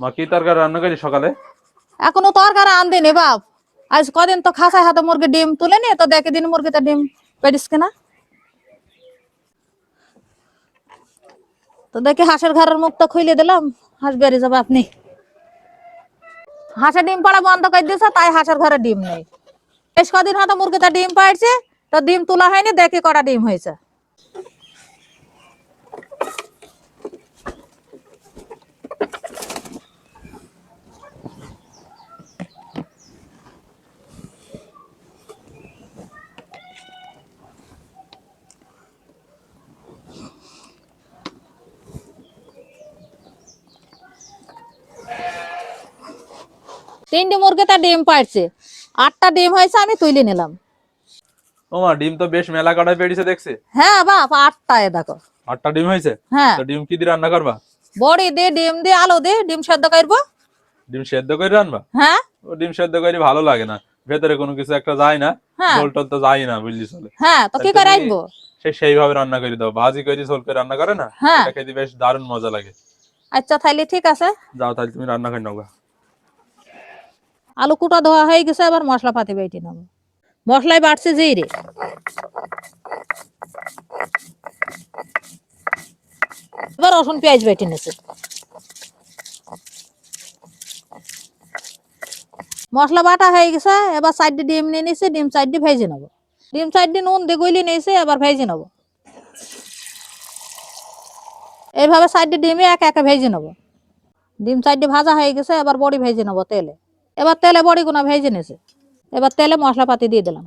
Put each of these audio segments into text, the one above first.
মা, কি রান্না সকালে? এখনও তরকারি আনদিনি বাপ। আজ কদিন তো খাসায় হাতে মুরগি ডিম তুলে নি তো দেখে দিন ডিম কিনা। তো দেখি হাঁসের ঘরের মুখটা খুলে দিলাম, হাঁস বেরিয়ে যাবে আপনি। হাঁসের ডিম পাড়া বন্ধ করে দিয়েছে, তাই হাঁসের ঘরে ডিম নেই। বেশ কদিন হয়তো মুরগিটা ডিম পাড়ছে, তো ডিম তোলা হয়নি, দেখে কটা ডিম হয়েছে। তিনটি মুরগিতে ডিম পাড়ছে। আটটা ডিম হয়েছে আমি তুলে নিলাম। ডিম তো বেশ মেলা কড়াই পেড়িছে দেখছে। হ্যাঁ বাপ আটটা এ দেখো। আটটা ডিম হয়েছে? হ্যাঁ। তো ডিম কি দিয়ে রান্না করবা? বড়ি দিয়ে ডিম দিয়ে আলু দিয়ে ডিম সেদ্ধ করব। ডিম সেদ্ধ করে রান্না হ্যাঁ। ও ডিম সেদ্ধ করে ভালো লাগে না। ভেতরে কোনো কিছু একটা যায় না। হ্যাঁ। ঝোল টোল তো যায় না বুঝলি চলে। হ্যাঁ তো কি করে আনব? সে সেইভাবে রান্না করে দাও। ভাজি করে ঝোল করে রান্না করে না? হ্যাঁ। এটা খেতে বেশ দারুণ মজা লাগে। আচ্ছা তাইলে ঠিক আছে। যাও তাহলে তুমি রান্না করে নাও। আলু কুটা ধোয়া হয়ে গেছে, এবার মশলা পাতি বেটে নেব। মশলায় বাড়ছে জিরে এবার রসুন, পেঁয়াজ বেটে নিছে মশলা বাটা হয়ে গেছে, এবার সাইডে ডিম নিয়ে নিছে, ডিম সাইডে ভেজে নেব। ডিম সাইডে নুন দিয়ে গলি নিয়েছে, এবার ভেজে নেব। এইভাবে সাইডে ডিমে এক একে ভেজে নেব। ডিম সাইডে ভাজা হয়ে গেছে, এবার বড়ি ভেজে নেব তেলে। এবার তেলে বড়িগুলো ভেজে নিছে এবার তেলে মশলাপাতি দিয়ে দিলাম।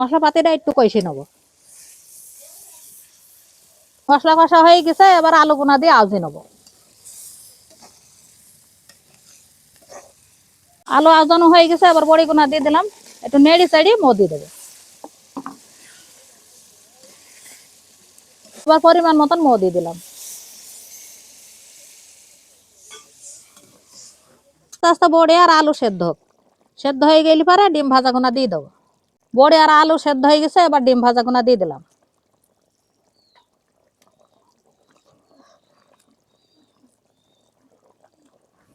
মশলাপাতিটা একটু কষে নেব। মশলা কষা হয়ে গেছে, এবার আলু গুনা দিয়ে আউজি নেব। আলু আউজানো হয়ে গেছে, এবার বড়ি গুনা দিয়ে দিলাম। একটু নেড়ি চাড়ি মো দিয়ে দেবো। এবার পরিমাণ মতন মো দিয়ে দিলাম। আস্তে বড়ি আর আলু সেদ্ধ হোক। সেদ্ধ হয়ে গেলে পরে ডিম ভাজা গুনা দিয়ে দেবো। বড়ি আর আলু সেদ্ধ হয়ে গেছে, এবার ডিম ভাজা গুনা দিয়ে দিলাম।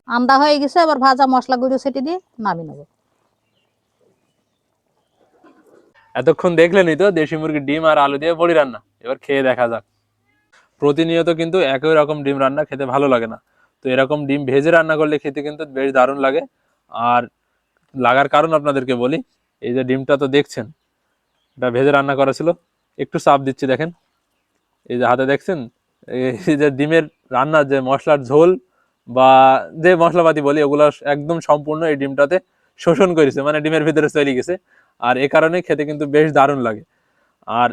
আন্দা হয়ে গেছে, এবার ভাজা মশলা গুঁড়ো সেটি দিয়ে নামিয়ে নেব। এতক্ষণ দেখলেনই তো দেশি মুরগির ডিম আর আলু দিয়ে বড়ি রান্না। এবার খেয়ে দেখা যাক। প্রতিনিয়ত কিন্তু একই রকম ডিম রান্না খেতে ভালো লাগে না। তো এরকম ডিম ভেজে রান্না করলে খেতে কিন্তু বেশ দারুণ লাগে। আর লাগার কারণ আপনাদেরকে বলি, এই যে ডিমটা তো দেখছেন, এটা ভেজে রান্না করা ছিল। একটু চাপ দিচ্ছি, দেখেন। এই যে হাতে দেখছেন, এই যে ডিমের রান্নার যে মশলার ঝোল বা যে মশলাপাতি বলি, ওগুলো একদম সম্পূর্ণ এই ডিমটাতে শোষণ করেছে মানে ডিমের ভিতরে চলে গেছে। আর এ কারণে খেতে কিন্তু বেশ দারুণ লাগে। আর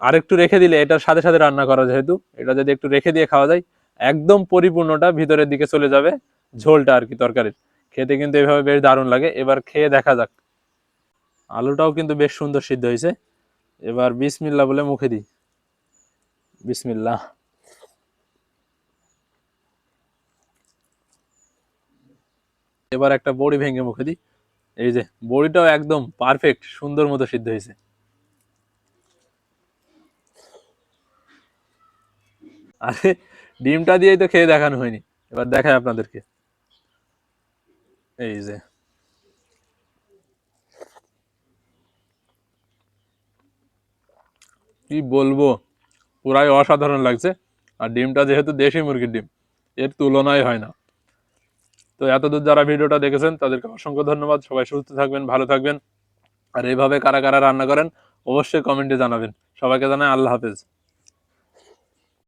আরেকটু রেখে দিলে এটার সাথে সাথে রান্না করা যেহেতু, এটা যদি একটু রেখে দিয়ে খাওয়া যায়, একদম পরিপূর্ণটা ভিতরের দিকে চলে যাবে ঝোলটা আর কি তরকারির। খেতে কিন্তু এভাবে বেশ দারুণ লাগে। এবার খেয়ে দেখা যাক। আলুটাও কিন্তু বেশ সুন্দর সিদ্ধ হয়েছে। এবার বিসমিল্লা বলে মুখে দিই। বিসমিল্লা। এবার একটা বড়ি ভেঙে মুখে দিই। এই যে, বড়িটাও একদম পারফেক্ট সুন্দর মতো সিদ্ধ হয়েছে। আরে ডিমটা দিয়েই তো খেয়ে দেখানো হয়নি। এবার দেখায় আপনাদেরকে। এই যে। কি বলব? পুরাই অসাধারণ লাগছে। আর ডিমটা যেহেতু দেশি মুরগির ডিম, এর তুলনাই হয় না। তো এতদূর যারা ভিডিওটা দেখেছেন, তাদেরকে অসংখ্য ধন্যবাদ। সবাই সুস্থ থাকবেন, ভালো থাকবেন। আর এইভাবে কারা কারা রান্না করেন, অবশ্যই কমেন্টে জানাবেন। সবাইকে জানাই আল্লাহ হাফেজ।